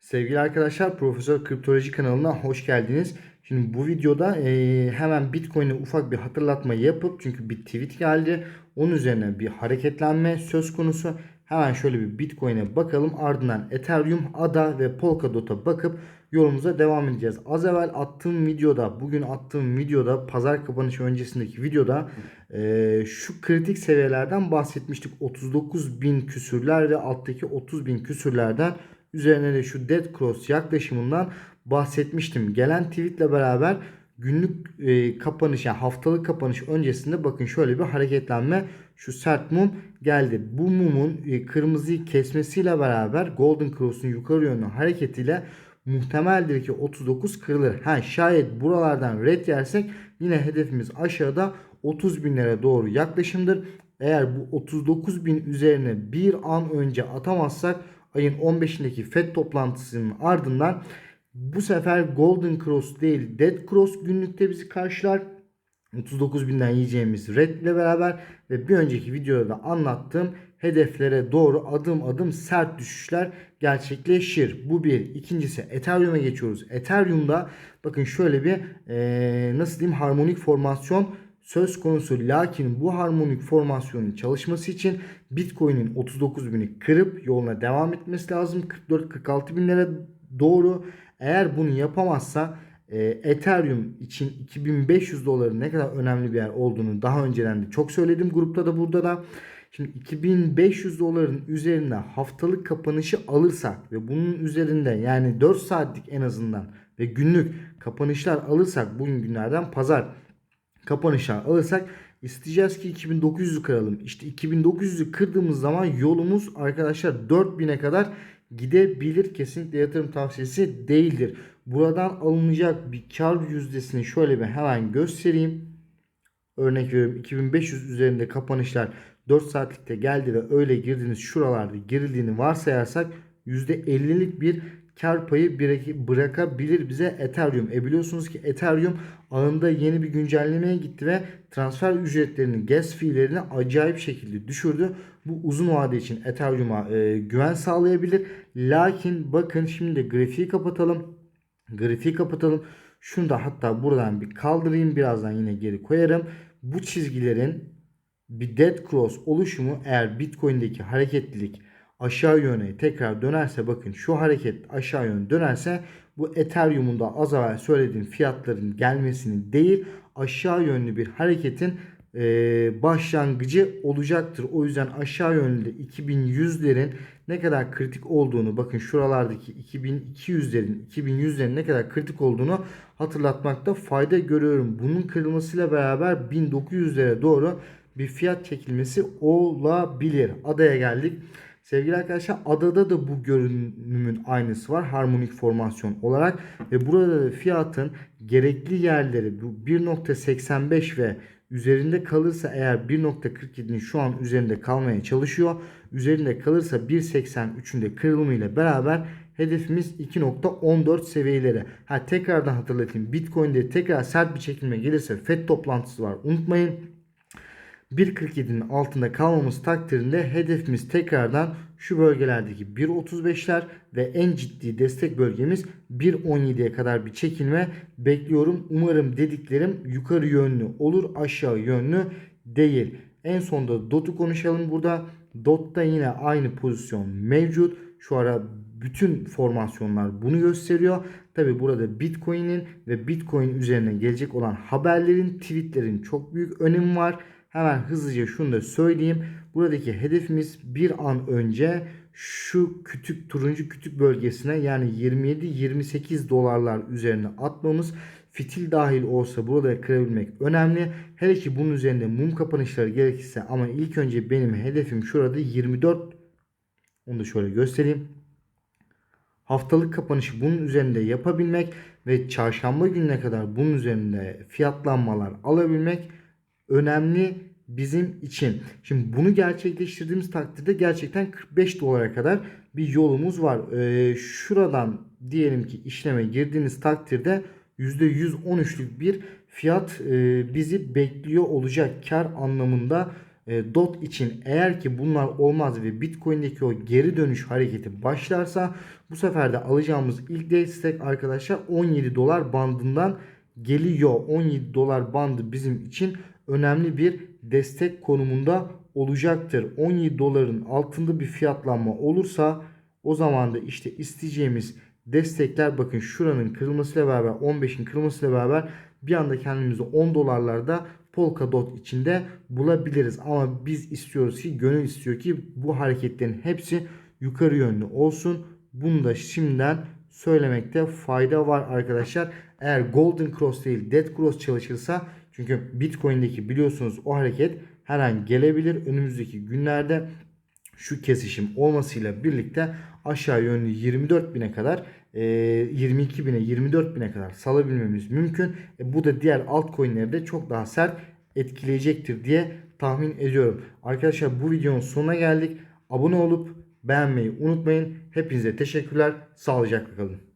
Sevgili arkadaşlar Profesör Kriptoloji kanalına hoş geldiniz. Şimdi bu videoda e, hemen Bitcoin'e ufak bir hatırlatma yapıp çünkü bir tweet geldi. Onun üzerine bir hareketlenme söz konusu. Hemen şöyle bir Bitcoin'e bakalım. Ardından Ethereum, ADA ve Polkadot'a bakıp yolumuza devam edeceğiz. Az evvel attığım videoda, bugün attığım videoda, pazar kapanışı öncesindeki videoda e, şu kritik seviyelerden bahsetmiştik. 39 bin küsürler ve alttaki 30 bin küsürlerden Üzerine de şu Dead Cross yaklaşımından bahsetmiştim. Gelen tweetle beraber günlük e, kapanış yani haftalık kapanış öncesinde bakın şöyle bir hareketlenme şu sert mum geldi. Bu mumun e, kırmızıyı kesmesiyle beraber Golden Cross'un yukarı yönlü hareketiyle muhtemeldir ki 39 kırılır. Ha şayet buralardan red yersek yine hedefimiz aşağıda 30 binlere doğru yaklaşımdır. Eğer bu 39 bin üzerine bir an önce atamazsak ayın 15'indeki FED toplantısının ardından bu sefer Golden Cross değil Dead Cross günlükte bizi karşılar. 39 binden yiyeceğimiz red ile beraber ve bir önceki videoda da anlattığım hedeflere doğru adım adım sert düşüşler gerçekleşir. Bu bir. İkincisi Ethereum'a geçiyoruz. Ethereum'da bakın şöyle bir ee, nasıl diyeyim harmonik formasyon söz konusu. Lakin bu harmonik formasyonun çalışması için Bitcoin'in 39 bini kırıp yoluna devam etmesi lazım. 44-46 binlere doğru. Eğer bunu yapamazsa e, Ethereum için 2500 doların ne kadar önemli bir yer olduğunu daha önceden de çok söyledim grupta da burada da. Şimdi 2500 doların üzerinde haftalık kapanışı alırsak ve bunun üzerinde yani 4 saatlik en azından ve günlük kapanışlar alırsak bugün günlerden pazar kapanışlar alırsak isteyeceğiz ki 2900'ü kıralım. İşte 2900'ü kırdığımız zaman yolumuz arkadaşlar 4000'e kadar gidebilir. Kesinlikle yatırım tavsiyesi değildir. Buradan alınacak bir kar yüzdesini şöyle bir hemen göstereyim. Örnek veriyorum 2500 üzerinde kapanışlar 4 saatlikte geldi ve öyle girdiğiniz şuralarda girildiğini varsayarsak %50'lik bir kar payı bırakabilir bize Ethereum. E biliyorsunuz ki Ethereum ağında yeni bir güncellemeye gitti ve transfer ücretlerini, gas fee'lerini acayip şekilde düşürdü. Bu uzun vade için Ethereum'a e, güven sağlayabilir. Lakin bakın şimdi grafiği kapatalım. Grafiği kapatalım. Şunu da hatta buradan bir kaldırayım. Birazdan yine geri koyarım. Bu çizgilerin bir dead cross oluşumu eğer Bitcoin'deki hareketlilik aşağı yöne tekrar dönerse bakın şu hareket aşağı yön dönerse bu Ethereum'un da az evvel söylediğim fiyatların gelmesini değil aşağı yönlü bir hareketin e, başlangıcı olacaktır. O yüzden aşağı yönlü 2100'lerin ne kadar kritik olduğunu bakın şuralardaki 2200'lerin 2100'lerin ne kadar kritik olduğunu hatırlatmakta fayda görüyorum. Bunun kırılmasıyla beraber 1900'lere doğru bir fiyat çekilmesi olabilir. Adaya geldik. Sevgili arkadaşlar adada da bu görünümün aynısı var harmonik formasyon olarak ve burada da fiyatın gerekli yerleri bu 1.85 ve üzerinde kalırsa eğer 1.47'nin şu an üzerinde kalmaya çalışıyor. Üzerinde kalırsa 1.83'ün de kırılımı ile beraber hedefimiz 2.14 seviyeleri. Ha tekrardan hatırlatayım. Bitcoin'de tekrar sert bir çekilme gelirse FED toplantısı var. Unutmayın. 1.47'nin altında kalmamız takdirinde hedefimiz tekrardan şu bölgelerdeki 1.35'ler ve en ciddi destek bölgemiz 1.17'ye kadar bir çekilme bekliyorum. Umarım dediklerim yukarı yönlü olur aşağı yönlü değil. En sonda DOT'u konuşalım burada. DOT'ta yine aynı pozisyon mevcut. Şu ara bütün formasyonlar bunu gösteriyor. Tabi burada Bitcoin'in ve Bitcoin üzerine gelecek olan haberlerin, tweetlerin çok büyük önemi var. Hemen hızlıca şunu da söyleyeyim. Buradaki hedefimiz bir an önce şu kütük turuncu kütük bölgesine yani 27-28 dolarlar üzerine atmamız fitil dahil olsa burada kırabilmek önemli. Hele ki bunun üzerinde mum kapanışları gerekirse ama ilk önce benim hedefim şurada 24 onu da şöyle göstereyim. Haftalık kapanışı bunun üzerinde yapabilmek ve çarşamba gününe kadar bunun üzerinde fiyatlanmalar alabilmek önemli bizim için. Şimdi bunu gerçekleştirdiğimiz takdirde gerçekten 45 dolara kadar bir yolumuz var. Ee, şuradan diyelim ki işleme girdiğiniz takdirde %113'lük bir fiyat e, bizi bekliyor olacak kar anlamında e, DOT için eğer ki bunlar olmaz ve Bitcoin'deki o geri dönüş hareketi başlarsa bu sefer de alacağımız ilk destek arkadaşlar 17 dolar bandından geliyor. 17 dolar bandı bizim için önemli bir destek konumunda olacaktır. 17 doların altında bir fiyatlanma olursa o zaman da işte isteyeceğimiz destekler bakın şuranın kırılmasıyla beraber 15'in kırılmasıyla beraber bir anda kendimizi 10 dolarlarda Polkadot içinde bulabiliriz. Ama biz istiyoruz ki gönül istiyor ki bu hareketlerin hepsi yukarı yönlü olsun. Bunu da şimdiden söylemekte fayda var arkadaşlar. Eğer Golden Cross değil Dead Cross çalışırsa çünkü Bitcoin'deki biliyorsunuz o hareket her an gelebilir. Önümüzdeki günlerde şu kesişim olmasıyla birlikte aşağı yönlü 24 bine kadar e, 22 bine 24 bine kadar salabilmemiz mümkün. E, bu da diğer altcoin'leri de çok daha sert etkileyecektir diye tahmin ediyorum. Arkadaşlar bu videonun sonuna geldik. Abone olup beğenmeyi unutmayın. Hepinize teşekkürler. Sağlıcakla kalın.